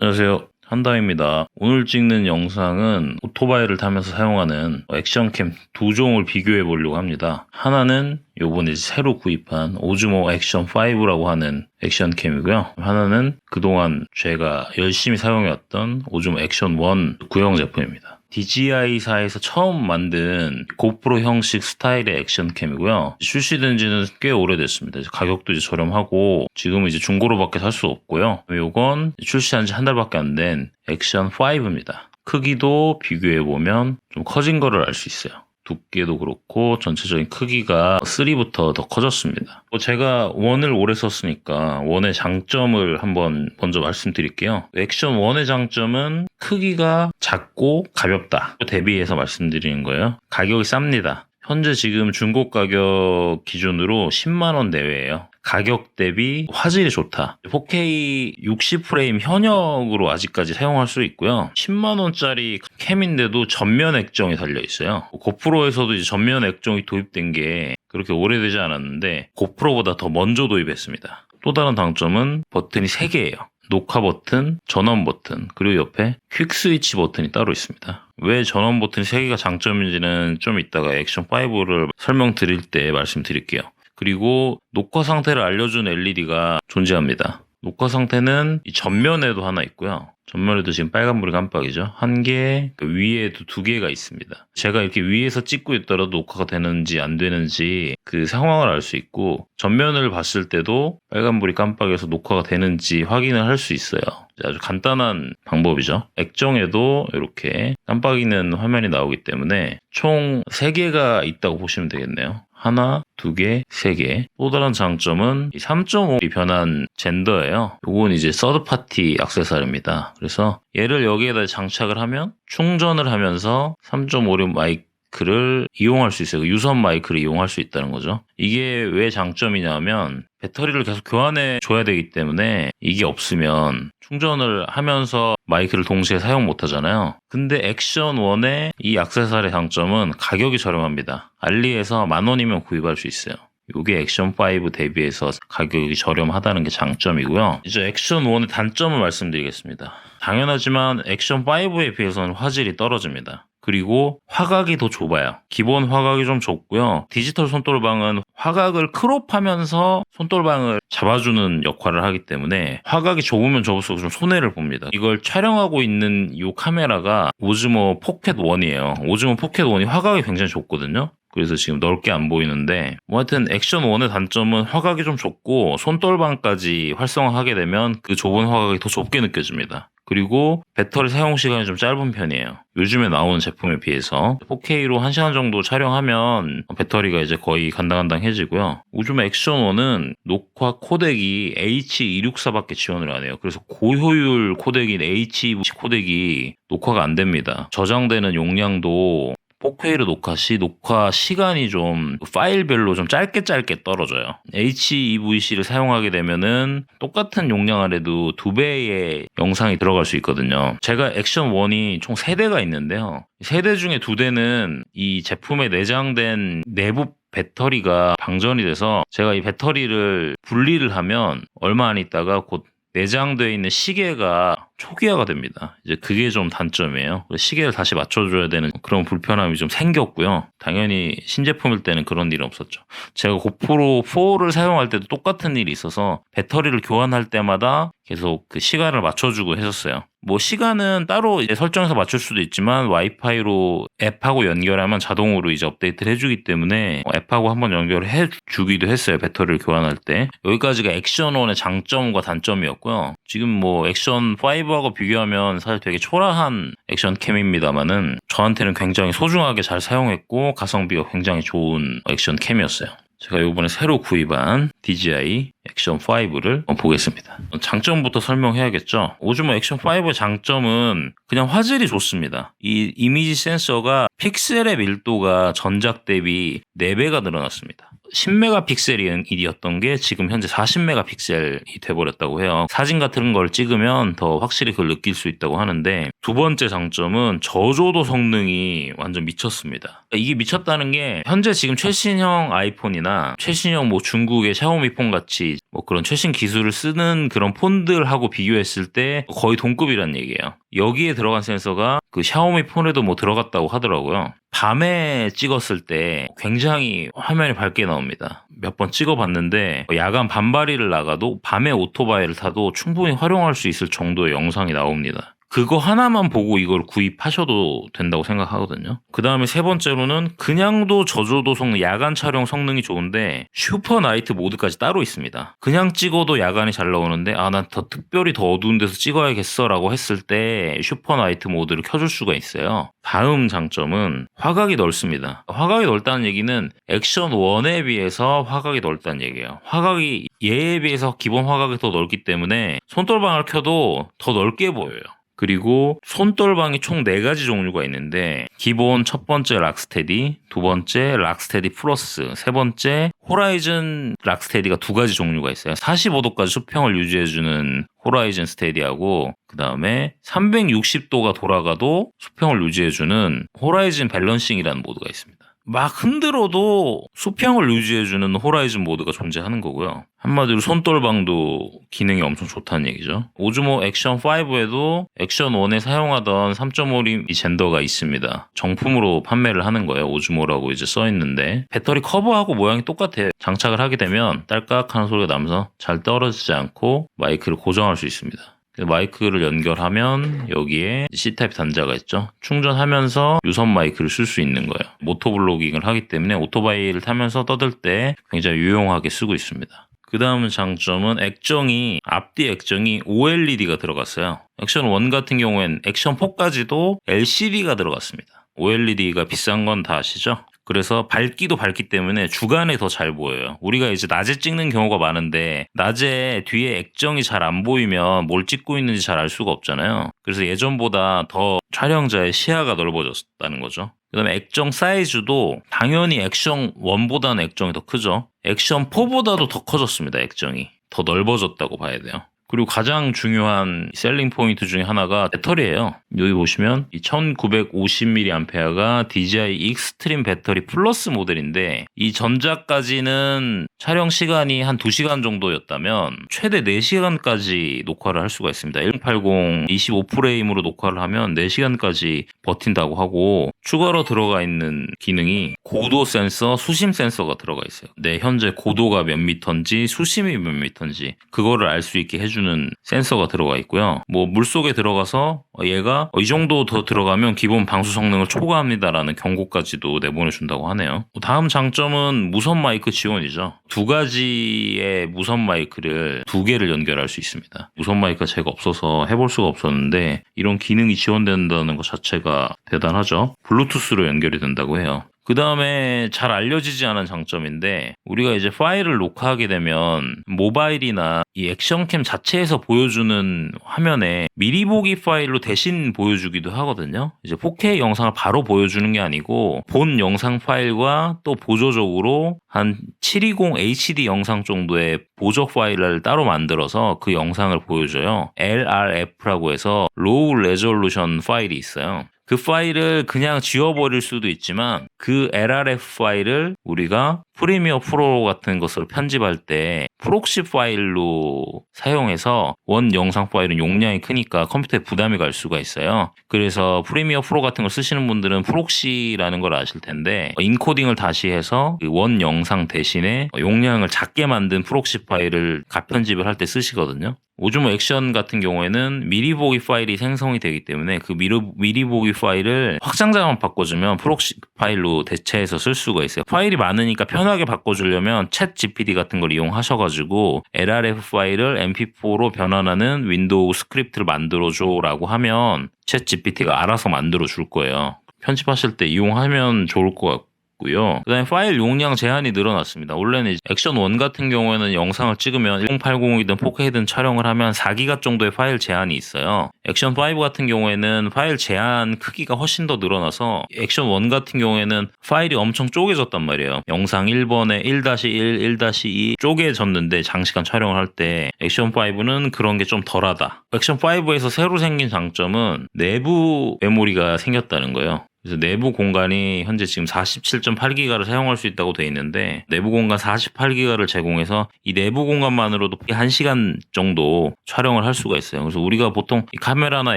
안녕하세요. 한다입니다. 오늘 찍는 영상은 오토바이를 타면서 사용하는 액션캠 두 종을 비교해 보려고 합니다. 하나는 요번에 새로 구입한 오즈모 액션 5라고 하는 액션캠이고요. 하나는 그동안 제가 열심히 사용해왔던 오즈모 액션 1 구형 제품입니다. DJI사에서 처음 만든 고프로 형식 스타일의 액션캠이고요. 출시된 지는 꽤 오래됐습니다. 가격도 이제 저렴하고 지금은 이제 중고로밖에 살 수 없고요. 요건 출시한 지 한 달밖에 안 된 액션 5입니다. 크기도 비교해 보면 좀 커진 거를 알 수 있어요. 두께도 그렇고 전체적인 크기가 3부터 더 커졌습니다. 뭐 제가 원을 오래 썼으니까 원의 장점을 한번 먼저 말씀드릴게요. 액션 원의 장점은 크기가 작고 가볍다. 대비해서 말씀드리는 거예요. 가격이 쌉니다. 현재 지금 중고 가격 기준으로 10만 원 내외예요. 가격 대비 화질이 좋다. 4K 60프레임 현역으로 아직까지 사용할 수 있고요. 10만원짜리 캠인데도 전면 액정이 달려 있어요. 고프로에서도 이제 전면 액정이 도입된 게 그렇게 오래되지 않았는데 고프로보다 더 먼저 도입했습니다. 또 다른 장점은 버튼이 3개예요. 녹화 버튼, 전원 버튼, 그리고 옆에 퀵 스위치 버튼이 따로 있습니다. 왜 전원 버튼이 3개가 장점인지는 좀 이따가 액션 5를 설명드릴 때 말씀드릴게요. 그리고 녹화 상태를 알려준 LED가 존재합니다. 녹화 상태는 이 전면에도 하나 있고요. 전면에도 지금 빨간불이 깜빡이죠. 한 개, 그 위에도 두 개가 있습니다. 제가 이렇게 위에서 찍고 있더라도 녹화가 되는지 안 되는지 그 상황을 알 수 있고, 전면을 봤을 때도 빨간불이 깜빡여서 녹화가 되는지 확인을 할 수 있어요. 아주 간단한 방법이죠. 액정에도 이렇게 깜빡이는 화면이 나오기 때문에 총 3개가 있다고 보시면 되겠네요. 하나, 두 개, 세 개. 또 다른 장점은 3.5이 변한 젠더예요. 요건 이제 서드 파티 액세서리입니다. 그래서 얘를 여기에다 장착을 하면 충전을 하면서 3.56 마이크를 이용할 수 있어요. 유선 마이크를 이용할 수 있다는 거죠. 이게 왜 장점이냐면 배터리를 계속 교환해 줘야 되기 때문에 이게 없으면 충전을 하면서 마이크를 동시에 사용 못 하잖아요. 근데 액션 1의 이 액세서리 장점은 가격이 저렴합니다. 알리에서 만 원이면 구입할 수 있어요. 이게 액션 5 대비해서 가격이 저렴하다는 게 장점이고요. 이제 액션 1의 단점을 말씀드리겠습니다. 당연하지만 액션 5에 비해서는 화질이 떨어집니다. 그리고 화각이 더 좁아요. 기본 화각이 좀 좁고요. 디지털 손돌방은 화각을 크롭하면서 손돌방을 잡아주는 역할을 하기 때문에 화각이 좁으면 좁을수록 좀 손해를 봅니다. 이걸 촬영하고 있는 이 카메라가 오즈모 포켓 1이에요. 오즈모 포켓 1이 화각이 굉장히 좁거든요. 그래서 지금 넓게 안 보이는데 뭐 하여튼 액션 1의 단점은 화각이 좀 좁고 손돌방까지 활성화하게 되면 그 좁은 화각이 더 좁게 느껴집니다. 그리고 배터리 사용 시간이 좀 짧은 편이에요. 요즘에 나오는 제품에 비해서 4K로 1시간 정도 촬영하면 배터리가 이제 거의 간당간당해지고요. 요즘 액션1은 녹화 코덱이 H264밖에 지원을 안 해요. 그래서 고효율 코덱인 H2 코덱이 녹화가 안 됩니다. 저장되는 용량도 4K로 녹화 시 녹화 시간이 좀 파일별로 좀 짧게 짧게 떨어져요. HEVC를 사용하게 되면은 똑같은 용량 안에도 두 배의 영상이 들어갈 수 있거든요. 제가 액션 1이 총 3대가 있는데요. 3대 중에 2대는 이 제품에 내장된 내부 배터리가 방전이 돼서 제가 이 배터리를 분리를 하면 얼마 안 있다가 곧 내장되어 있는 시계가 초기화가 됩니다. 이제 그게 좀 단점이에요. 시계를 다시 맞춰줘야 되는 그런 불편함이 좀 생겼고요. 당연히 신제품일 때는 그런 일은 없었죠. 제가 고프로 4를 사용할 때도 똑같은 일이 있어서 배터리를 교환할 때마다 계속 그 시간을 맞춰주고 했었어요. 뭐 시간은 따로 이제 설정해서 맞출 수도 있지만 와이파이로 앱하고 연결하면 자동으로 이제 업데이트를 해주기 때문에 앱하고 한번 연결해 주기도 했어요. 배터리를 교환할 때. 여기까지가 액션1의 장점과 단점이었고요. 지금 뭐 액션 5하고 비교하면 사실 되게 초라한 액션 캠입니다만은 저한테는 굉장히 소중하게 잘 사용했고 가성비가 굉장히 좋은 액션 캠이었어요. 제가 이번에 새로 구입한 DJI 액션 5를 보겠습니다. 장점부터 설명해야겠죠. 오즈모 액션 5의 장점은 그냥 화질이 좋습니다. 이 이미지 센서가 픽셀의 밀도가 전작 대비 4배가 늘어났습니다. 10메가픽셀이었던 게 지금 현재 40메가픽셀이 돼버렸다고 해요. 사진 같은 걸 찍으면 더 확실히 그걸 느낄 수 있다고 하는데 두 번째 장점은 저조도 성능이 완전 미쳤습니다. 이게 미쳤다는 게 현재 지금 최신형 아이폰이나 최신형 뭐 중국의 샤오미 폰 같이 뭐 그런 최신 기술을 쓰는 그런 폰들하고 비교했을 때 거의 동급이란 얘기예요. 여기에 들어간 센서가 그 샤오미 폰에도 뭐 들어갔다고 하더라고요. 밤에 찍었을 때 굉장히 화면이 밝게 나옵니다. 몇 번 찍어봤는데 야간 반바리를 나가도 밤에 오토바이를 타도 충분히 활용할 수 있을 정도의 영상이 나옵니다. 그거 하나만 보고 이걸 구입하셔도 된다고 생각하거든요. 그 다음에 세 번째로는 그냥도 저조도 성능, 야간 촬영 성능이 좋은데 슈퍼 나이트 모드까지 따로 있습니다. 그냥 찍어도 야간이 잘 나오는데 아 난 더 특별히 더 어두운 데서 찍어야겠어 라고 했을 때 슈퍼 나이트 모드를 켜줄 수가 있어요. 다음 장점은 화각이 넓습니다. 화각이 넓다는 얘기는 액션 1에 비해서 화각이 넓다는 얘기예요. 화각이 얘에 비해서 기본 화각이 더 넓기 때문에 손떨방을 켜도 더 넓게 보여요. 그리고 손떨방이 총 4가지 종류가 있는데 기본 첫 번째 락스테디, 두 번째 락스테디 플러스, 세 번째 호라이즌 락스테디가 두 가지 종류가 있어요. 45도까지 수평을 유지해주는 호라이즌 스테디하고 그 다음에 360도가 돌아가도 수평을 유지해주는 호라이즌 밸런싱이라는 모드가 있습니다. 막 흔들어도 수평을 유지해주는 호라이즌 모드가 존재하는 거고요. 한마디로 손떨방도 기능이 엄청 좋다는 얘기죠. 오즈모 액션 5에도 액션 1에 사용하던 3.5mm 젠더가 있습니다. 정품으로 판매를 하는 거예요. 오즈모라고 이제 써 있는데 배터리 커버하고 모양이 똑같아요. 장착을 하게 되면 딸깍 하는 소리가 나면서 잘 떨어지지 않고 마이크를 고정할 수 있습니다. 마이크를 연결하면 여기에 C타입 단자가 있죠. 충전하면서 유선 마이크를 쓸 수 있는 거예요. 모토 블로깅을 하기 때문에 오토바이를 타면서 떠들 때 굉장히 유용하게 쓰고 있습니다. 그 다음 장점은 액정이 앞뒤 액정이 OLED가 들어갔어요. 액션 1 같은 경우엔 액션 4까지도 LCD가 들어갔습니다. OLED가 비싼 건 다 아시죠? 그래서 밝기도 밝기 때문에 주간에 더 잘 보여요. 우리가 이제 낮에 찍는 경우가 많은데 낮에 뒤에 액정이 잘 안 보이면 뭘 찍고 있는지 잘 알 수가 없잖아요. 그래서 예전보다 더 촬영자의 시야가 넓어졌다는 거죠. 그다음에 액정 사이즈도 당연히 액션 1보다는 액정이 더 크죠. 액션 4보다도 더 커졌습니다. 액정이 더 넓어졌다고 봐야 돼요. 그리고 가장 중요한 셀링 포인트 중에 하나가 배터리예요. 여기 보시면 이 1950mAh가 DJI 익스트림 배터리 플러스 모델인데 이 전작까지는 촬영 시간이 한 2시간 정도였다면 최대 4시간까지 녹화를 할 수가 있습니다. 1080 25프레임으로 녹화를 하면 4시간까지 버틴다고 하고 추가로 들어가 있는 기능이 고도 센서, 수심 센서가 들어가 있어요. 내 현재 고도가 몇 미터인지 수심이 몇 미터인지 그거를 알 수 있게 해주 는 센서가 들어가 있고요. 뭐 물속에 들어가서 얘가 이 정도 더 들어가면 기본 방수 성능을 초과합니다라는 경고까지도 내보내준다고 하네요. 다음 장점은 무선 마이크 지원이죠. 두 가지의 무선 마이크를 두 개를 연결할 수 있습니다. 무선 마이크가 제가 없어서 해볼 수가 없었는데 이런 기능이 지원된다는 것 자체가 대단하죠. 블루투스로 연결이 된다고 해요. 그 다음에 잘 알려지지 않은 장점인데 우리가 이제 파일을 녹화하게 되면 모바일이나 이 액션캠 자체에서 보여주는 화면에 미리 보기 파일로 대신 보여주기도 하거든요. 이제 4K 영상을 바로 보여주는 게 아니고 본 영상 파일과 또 보조적으로 한 720 HD 영상 정도의 보조 파일을 따로 만들어서 그 영상을 보여줘요. LRF라고 해서 로우 레졸루션 파일이 있어요. 그 파일을 그냥 지워버릴 수도 있지만 그 LRF 파일을 우리가 프리미어 프로 같은 것을 편집할 때 프록시 파일로 사용해서 원 영상 파일은 용량이 크니까 컴퓨터에 부담이 갈 수가 있어요. 그래서 프리미어 프로 같은 걸 쓰시는 분들은 프록시라는 걸 아실 텐데 인코딩을 다시 해서 그원 영상 대신에 용량을 작게 만든 프록시 파일을 가편집을 할 때 쓰시거든요. 오즈모 액션 같은 경우에는 미리 보기 파일이 생성이 되기 때문에 그 미리, 미리 보기 파일을 확장자만 바꿔주면 프록시 파일로 대체해서 쓸 수가 있어요. 파일이 많으니까 편하게 바꿔주려면 챗 GPT 같은 걸 이용하셔가지고 LRF 파일을 MP4로 변환하는 윈도우 스크립트를 만들어줘라고 하면 챗 GPT가 알아서 만들어 줄 거예요. 편집하실 때 이용하면 좋을 것 같고 고요. 그다음에 파일 용량 제한이 늘어났습니다. 원래는 액션 1 같은 경우에는 영상을 찍으면 1080이든 4K든 촬영을 하면 4기가 정도의 파일 제한이 있어요. 액션 5 같은 경우에는 파일 제한 크기가 훨씬 더 늘어나서 액션 1 같은 경우에는 파일이 엄청 쪼개졌단 말이에요. 영상 1번에 1-1, 1-2 쪼개졌는데 장시간 촬영을 할 때 액션 5는 그런 게 좀 덜하다. 액션 5에서 새로 생긴 장점은 내부 메모리가 생겼다는 거예요. 그래서 내부 공간이 현재 지금 47.8기가를 사용할 수 있다고 돼 있는데 내부 공간 48기가를 제공해서 이 내부 공간만으로도 1시간 정도 촬영을 할 수가 있어요. 그래서 우리가 보통 이 카메라나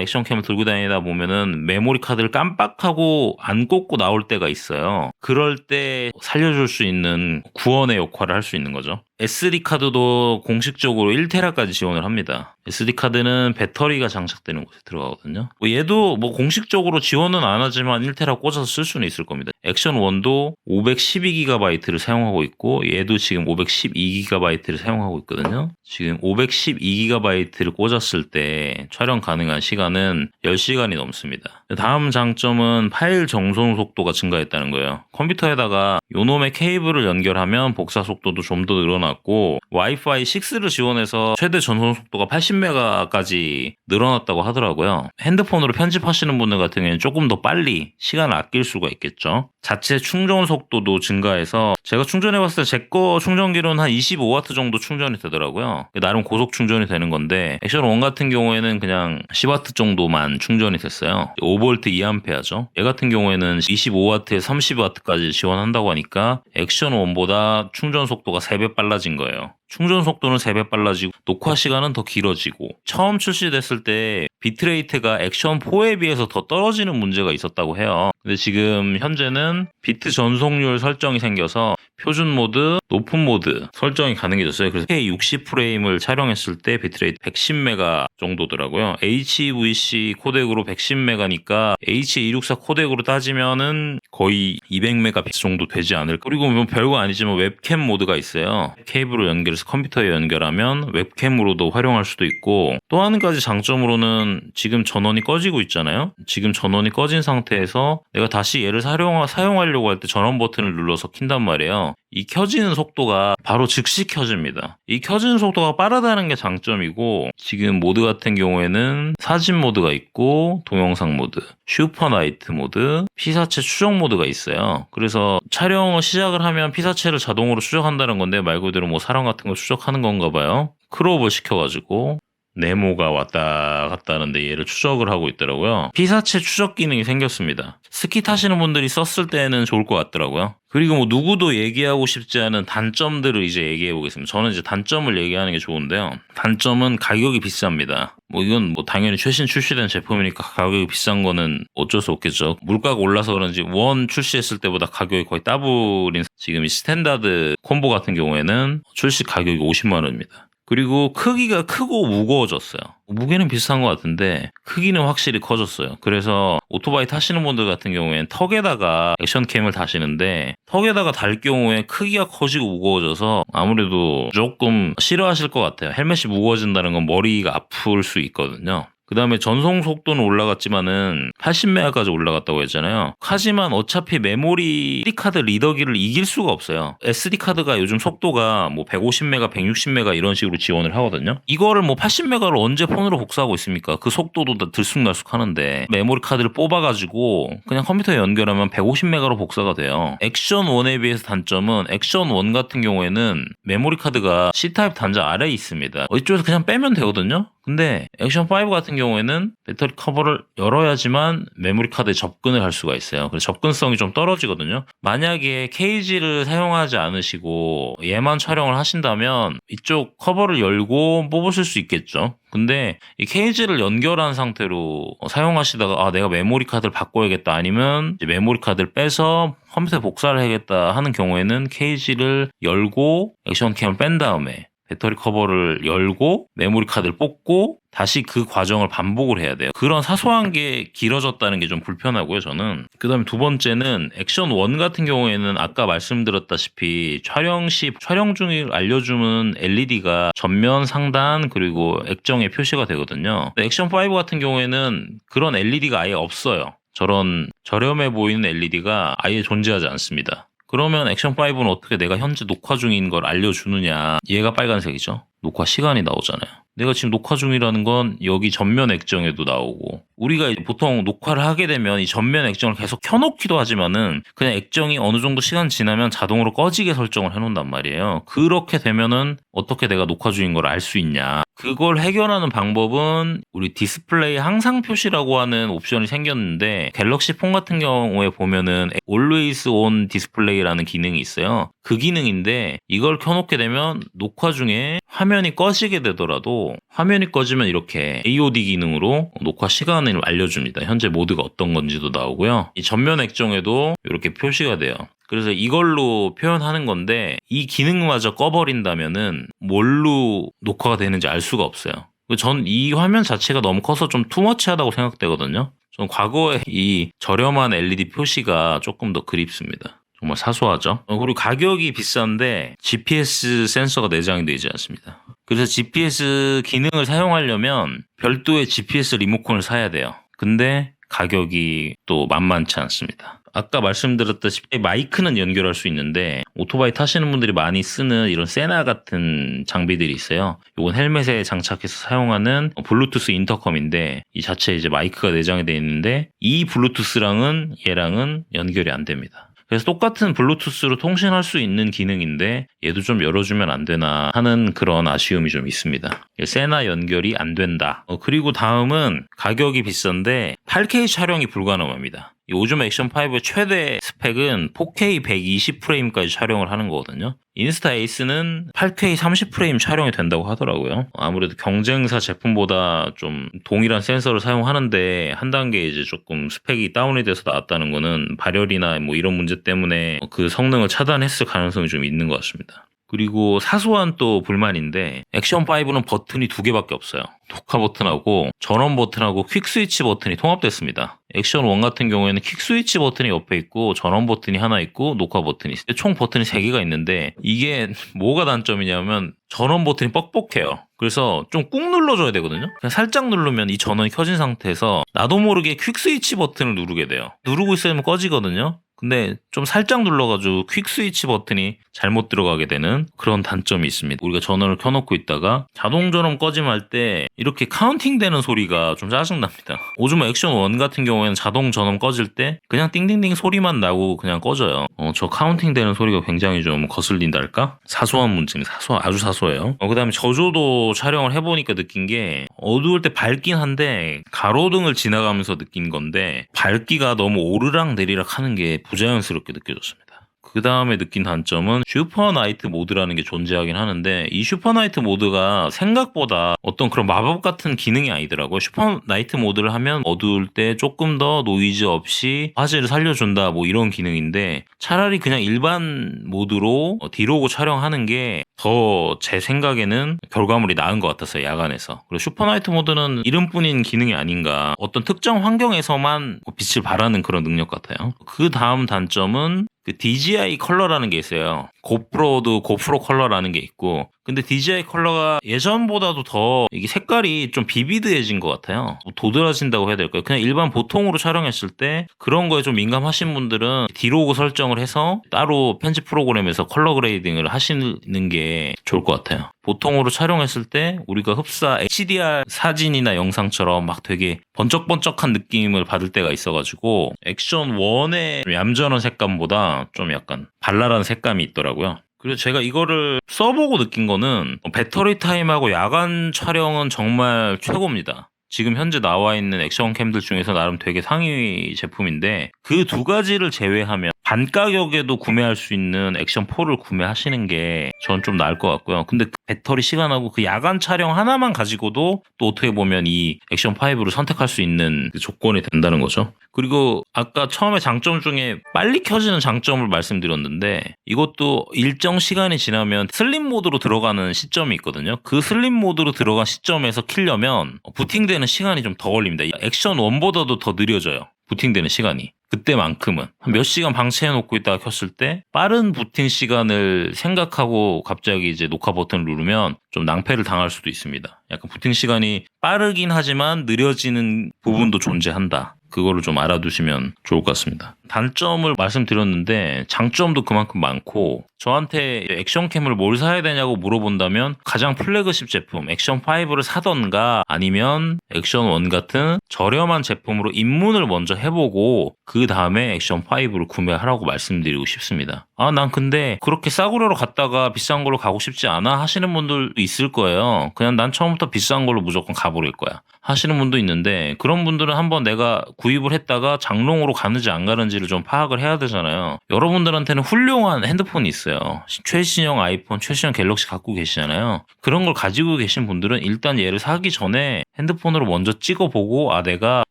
액션캠을 들고 다니다 보면은 메모리 카드를 깜빡하고 안 꽂고 나올 때가 있어요. 그럴 때 살려줄 수 있는 구원의 역할을 할 수 있는 거죠. SD 카드도 공식적으로 1테라까지 지원을 합니다. SD 카드는 배터리가 장착되는 곳에 들어가거든요. 뭐 얘도 뭐 공식적으로 지원은 안 하지만 1테라 꽂아서 쓸 수는 있을 겁니다. 액션 1도 512GB를 사용하고 있고 얘도 지금 512GB를 사용하고 있거든요. 지금 512GB를 꽂았을 때 촬영 가능한 시간은 10시간이 넘습니다. 다음 장점은 파일 정송 속도가 증가했다는 거예요. 컴퓨터에다가 요놈의 케이블을 연결하면 복사 속도도 좀 더 늘어났고 와이파이 6를 지원해서 최대 전송 속도가 80메가까지 늘어났다고 하더라고요. 핸드폰으로 편집하시는 분들 같은 경우에는 조금 더 빨리 시간을 아낄 수가 있겠죠. 자체 충전 속도도 증가해서 제가 충전해봤을 때 제 거 충전기로는 한 25W 정도 충전이 되더라고요. 나름 고속 충전이 되는 건데 액션 1 같은 경우에는 그냥 10W 정도만 충전이 됐어요. 5V 2A죠. 얘 같은 경우에는 25W에 30W까지 지원한다고 하니까 액션 1보다 충전 속도가 3배 빨라진 거예요. 충전 속도는 3배 빨라지고 녹화 시간은 더 길어지고 처음 출시됐을 때 비트레이트가 액션 4에 비해서 더 떨어지는 문제가 있었다고 해요. 근데 지금 현재는 비트 전송률 설정이 생겨서 표준 모드, 높은 모드 설정이 가능해졌어요. 그래서 K60 프레임을 촬영했을 때 비트레이트 110메가 정도더라고요. HEVC 코덱으로 110메가니까 H264 코덱으로 따지면은 거의 200메가 정도 되지 않을까. 그리고 뭐 별거 아니지만 웹캠 모드가 있어요. 케이블을 연결해서 컴퓨터에 연결하면 웹캠으로도 활용할 수도 있고 또 한 가지 장점으로는 지금 전원이 꺼지고 있잖아요. 지금 전원이 꺼진 상태에서 내가 다시 얘를 사용, 사용하려고 할 때 전원 버튼을 눌러서 킨단 말이에요. 이 켜지는 속도가 바로 즉시 켜집니다. 이 켜지는 속도가 빠르다는 게 장점이고 지금 모드 같은 경우에는 사진 모드가 있고 동영상 모드, 슈퍼 나이트 모드, 피사체 추적 모드가 있어요. 그래서 촬영을 시작을 하면 피사체를 자동으로 추적한다는 건데 말 그대로 뭐 사람 같은 걸 추적하는 건가 봐요. 크롭을 시켜가지고 네모가 왔다 갔다 하는데 얘를 추적을 하고 있더라고요. 피사체 추적 기능이 생겼습니다. 스키 타시는 분들이 썼을 때는 좋을 것 같더라고요. 그리고 뭐 누구도 얘기하고 싶지 않은 단점들을 이제 얘기해 보겠습니다. 저는 이제 단점을 얘기하는 게 좋은데요. 단점은 가격이 비쌉니다. 뭐 이건 뭐 당연히 최신 출시된 제품이니까 가격이 비싼 거는 어쩔 수 없겠죠. 물가가 올라서 그런지 원 출시했을 때보다 가격이 거의 따블인 지금 이 스탠다드 콤보 같은 경우에는 출시 가격이 50만 원입니다. 그리고 크기가 크고 무거워졌어요. 무게는 비슷한 것 같은데 크기는 확실히 커졌어요. 그래서 오토바이 타시는 분들 같은 경우에는 턱에다가 액션캠을 다시는데 턱에다가 달 경우에 크기가 커지고 무거워져서 아무래도 조금 싫어하실 것 같아요. 헬멧이 무거워진다는 건 머리가 아플 수 있거든요. 그 다음에 전송 속도는 올라갔지만은 80메가까지 올라갔다고 했잖아요. 하지만 어차피 메모리 SD카드 리더기를 이길 수가 없어요. SD카드가 요즘 속도가 뭐 150메가, 160메가 이런 식으로 지원을 하거든요. 이거를 뭐 80메가를 언제 폰으로 복사하고 있습니까? 그 속도도 다 들쑥날쑥 하는데 메모리 카드를 뽑아가지고 그냥 컴퓨터에 연결하면 150메가로 복사가 돼요. 액션 1에 비해서 단점은 액션 1 같은 경우에는 메모리 카드가 C타입 단자 아래에 있습니다. 이쪽에서 그냥 빼면 되거든요. 근데 액션 5 같은 경우에는 배터리 커버를 열어야지만 메모리 카드에 접근을 할 수가 있어요. 그래서 접근성이 좀 떨어지거든요. 만약에 케이지를 사용하지 않으시고 얘만 촬영을 하신다면 이쪽 커버를 열고 뽑으실 수 있겠죠. 근데 이 케이지를 연결한 상태로 사용하시다가 아 내가 메모리 카드를 바꿔야겠다 아니면 메모리 카드를 빼서 컴퓨터에 복사를 해야겠다 하는 경우에는 케이지를 열고 액션캠을 뺀 다음에 배터리 커버를 열고 메모리 카드를 뽑고 다시 그 과정을 반복을 해야 돼요. 그런 사소한 게 길어졌다는 게 좀 불편하고요, 저는. 그 다음에 두 번째는 액션 1 같은 경우에는 아까 말씀드렸다시피 촬영 시 촬영 중을 알려주는 LED가 전면 상단 그리고 액정에 표시가 되거든요. 액션 5 같은 경우에는 그런 LED가 아예 없어요. 저런 저렴해 보이는 LED가 아예 존재하지 않습니다. 그러면 액션5는 어떻게 내가 현재 녹화 중인 걸 알려주느냐. 얘가 빨간색이죠. 녹화 시간이 나오잖아요. 내가 지금 녹화 중이라는 건 여기 전면 액정에도 나오고 우리가 보통 녹화를 하게 되면 이 전면 액정을 계속 켜놓기도 하지만은 그냥 액정이 어느 정도 시간 지나면 자동으로 꺼지게 설정을 해놓는단 말이에요. 그렇게 되면은 어떻게 내가 녹화 중인 걸 알 수 있냐. 그걸 해결하는 방법은 우리 디스플레이 항상 표시라고 하는 옵션이 생겼는데 갤럭시 폰 같은 경우에 보면은 Always On 디스플레이라는 기능이 있어요. 그 기능인데 이걸 켜놓게 되면 녹화 중에 화면이 꺼지게 되더라도 화면이 꺼지면 이렇게 AOD 기능으로 녹화 시간 을 알려줍니다. 현재 모드가 어떤 건지도 나오고요. 이 전면 액정에도 이렇게 표시가 돼요. 그래서 이걸로 표현하는 건데 이 기능마저 꺼버린다면은 뭘로 녹화가 되는지 알 수가 없어요. 전 이 화면 자체가 너무 커서 좀 투머치하다고 생각되거든요. 전 과거에 이 저렴한 LED 표시가 조금 더 그립습니다. 정말 사소하죠. 어, 그리고 가격이 비싼데 GPS 센서가 내장이 되지 않습니다. 그래서 GPS 기능을 사용하려면 별도의 GPS 리모컨을 사야 돼요. 근데 가격이 또 만만치 않습니다. 아까 말씀드렸다시피 마이크는 연결할 수 있는데 오토바이 타시는 분들이 많이 쓰는 이런 세나 같은 장비들이 있어요. 이건 헬멧에 장착해서 사용하는 블루투스 인터컴인데 이 자체에 이제 마이크가 내장이 되어 있는데 이 블루투스랑은 얘랑은 연결이 안 됩니다. 그래서 똑같은 블루투스로 통신할 수 있는 기능인데 얘도 좀 열어주면 안 되나 하는 그런 아쉬움이 좀 있습니다. 세나 연결이 안 된다. 어, 그리고 다음은 가격이 비싼데 8K 촬영이 불가능합니다. 이 오즘 액션 5의 최대 스펙은 4K 120프레임까지 촬영을 하는 거거든요. 인스타 에이스는 8K 30프레임 촬영이 된다고 하더라고요. 아무래도 경쟁사 제품보다 좀 동일한 센서를 사용하는데 한 단계 이제 조금 스펙이 다운이 돼서 나왔다는 거는 발열이나 뭐 이런 문제 때문에 그 성능을 차단했을 가능성이 좀 있는 것 같습니다. 그리고 사소한 또 불만인데 액션 5는 버튼이 두 개밖에 없어요. 녹화 버튼하고 전원 버튼하고 퀵 스위치 버튼이 통합됐습니다. 액션 1 같은 경우에는 퀵 스위치 버튼이 옆에 있고 전원 버튼이 하나 있고 녹화 버튼이 있어요. 총 버튼이 세 개가 있는데 이게 뭐가 단점이냐면 전원 버튼이 뻑뻑해요. 그래서 좀 꾹 눌러줘야 되거든요. 그냥 살짝 누르면 이 전원이 켜진 상태에서 나도 모르게 퀵 스위치 버튼을 누르게 돼요. 누르고 있으면 꺼지거든요. 근데 좀 살짝 눌러가지고 퀵 스위치 버튼이 잘못 들어가게 되는 그런 단점이 있습니다. 우리가 전원을 켜놓고 있다가 자동 전원 꺼짐할 때 이렇게 카운팅 되는 소리가 좀 짜증납니다. 오즈모 액션 1 같은 경우에는 자동 전원 꺼질 때 그냥 띵띵띵 소리만 나고 그냥 꺼져요. 어, 저 카운팅 되는 소리가 굉장히 좀 거슬린달까? 사소한 문제입니다. 사소, 아주 사소해요. 어, 그 다음에 저조도 촬영을 해보니까 느낀 게 어두울 때 밝긴 한데 가로등을 지나가면서 느낀 건데 밝기가 너무 오르락 내리락 하는 게 부자연스럽게 느껴졌습니다. 그 다음에 느낀 단점은 슈퍼나이트 모드라는 게 존재하긴 하는데 이 슈퍼나이트 모드가 생각보다 어떤 그런 마법 같은 기능이 아니더라고요. 슈퍼나이트 모드를 하면 어두울 때 조금 더 노이즈 없이 화질을 살려준다 뭐 이런 기능인데 차라리 그냥 일반 모드로 디로그 촬영하는 게 더 제 생각에는 결과물이 나은 것 같았어요 야간에서. 그리고 슈퍼나이트 모드는 이름뿐인 기능이 아닌가. 어떤 특정 환경에서만 빛을 발하는 그런 능력 같아요. 그 다음 단점은 그 DJI 컬러라는 게 있어요. 고프로도 고프로 컬러라는 게 있고 근데 DJI 컬러가 예전보다도 더 이게 색깔이 좀 비비드해진 것 같아요. 뭐 도드라진다고 해야 될까요? 그냥 일반 보통으로 촬영했을 때 그런 거에 좀 민감하신 분들은 디로그 설정을 해서 따로 편집 프로그램에서 컬러 그레이딩을 하시는 게 좋을 것 같아요. 보통으로 촬영했을 때 우리가 흡사 HDR 사진이나 영상처럼 막 되게 번쩍번쩍한 느낌을 받을 때가 있어가지고 액션 1의 얌전한 색감보다 좀 약간 발랄한 색감이 있더라고요. 그래서 제가 이거를 써보고 느낀 거는 배터리 타임하고 야간 촬영은 정말 최고입니다. 지금 현재 나와 있는 액션 캠들 중에서 나름 되게 상위 제품인데 그 두 가지를 제외하면 반 가격에도 구매할 수 있는 액션 4를 구매하시는 게 전 좀 나을 것 같고요. 근데 그 배터리 시간하고 그 야간 촬영 하나만 가지고도 또 어떻게 보면 이 액션 5를 선택할 수 있는 그 조건이 된다는 거죠. 그리고 아까 처음에 장점 중에 빨리 켜지는 장점을 말씀드렸는데 이것도 일정 시간이 지나면 슬림 모드로 들어가는 시점이 있거든요. 그 슬림 모드로 들어간 시점에서 키려면 부팅되는 시간이 좀 더 걸립니다. 액션 1보다도 더 느려져요. 부팅되는 시간이. 그때만큼은 몇 시간 방치해 놓고 있다가 켰을 때 빠른 부팅 시간을 생각하고 갑자기 이제 녹화 버튼을 누르면 좀 낭패를 당할 수도 있습니다. 약간 부팅 시간이 빠르긴 하지만 느려지는 부분도 존재한다. 그거를 좀 알아두시면 좋을 것 같습니다. 단점을 말씀드렸는데 장점도 그만큼 많고 저한테 액션캠을 뭘 사야 되냐고 물어본다면 가장 플래그십 제품 액션5를 사던가 아니면 액션1 같은 저렴한 제품으로 입문을 먼저 해보고 그 다음에 액션5를 구매하라고 말씀드리고 싶습니다. 아, 난 근데 그렇게 싸구려로 갔다가 비싼 걸로 가고 싶지 않아 하시는 분들도 있을 거예요. 그냥 난 처음부터 비싼 걸로 무조건 가버릴 거야. 하시는 분도 있는데 그런 분들은 한번 내가 구입을 했다가 장롱으로 가는지 안 가는지를 좀 파악을 해야 되잖아요. 여러분들한테는 훌륭한 핸드폰이 있어요. 최신형 아이폰, 최신형 갤럭시 갖고 계시잖아요. 그런 걸 가지고 계신 분들은 일단 얘를 사기 전에 핸드폰으로 먼저 찍어보고 아 내가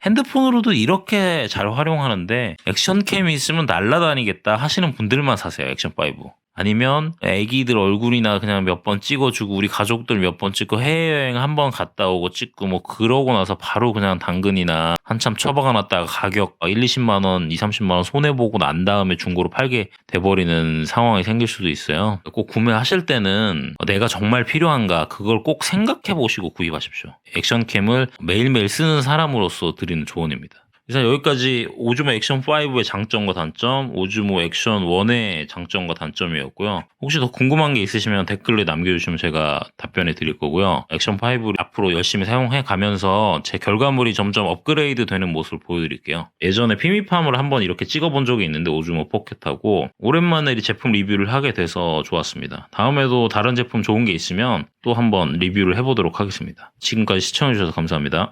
핸드폰으로도 이렇게 잘 활용하는데 액션캠이 있으면 날라다니겠다 하시는 분들만 사세요. 액션5. 아니면 애기들 얼굴이나 그냥 몇 번 찍어주고 우리 가족들 몇 번 찍고 해외여행 한 번 갔다 오고 찍고 뭐 그러고 나서 바로 그냥 당근이나 한참 처박아 놨다가 가격 1, 20만 원, 2, 30만 원 손해 보고 난 다음에 중고로 팔게 돼 버리는 상황이 생길 수도 있어요. 꼭 구매하실 때는 내가 정말 필요한가 그걸 꼭 생각해 보시고 구입하십시오. 액션캠을 매일매일 쓰는 사람으로서 드리는 조언입니다. 이상 여기까지 오즈모 액션 5의 장점과 단점, 오즈모 액션 1의 장점과 단점이었고요. 혹시 더 궁금한 게 있으시면 댓글에 남겨주시면 제가 답변해 드릴 거고요. 액션 5를 앞으로 열심히 사용해 가면서 제 결과물이 점점 업그레이드 되는 모습을 보여드릴게요. 예전에 피미팜을 한번 이렇게 찍어본 적이 있는데 오즈모 포켓하고 오랜만에 이 제품 리뷰를 하게 돼서 좋았습니다. 다음에도 다른 제품 좋은 게 있으면 또 한번 리뷰를 해보도록 하겠습니다. 지금까지 시청해주셔서 감사합니다.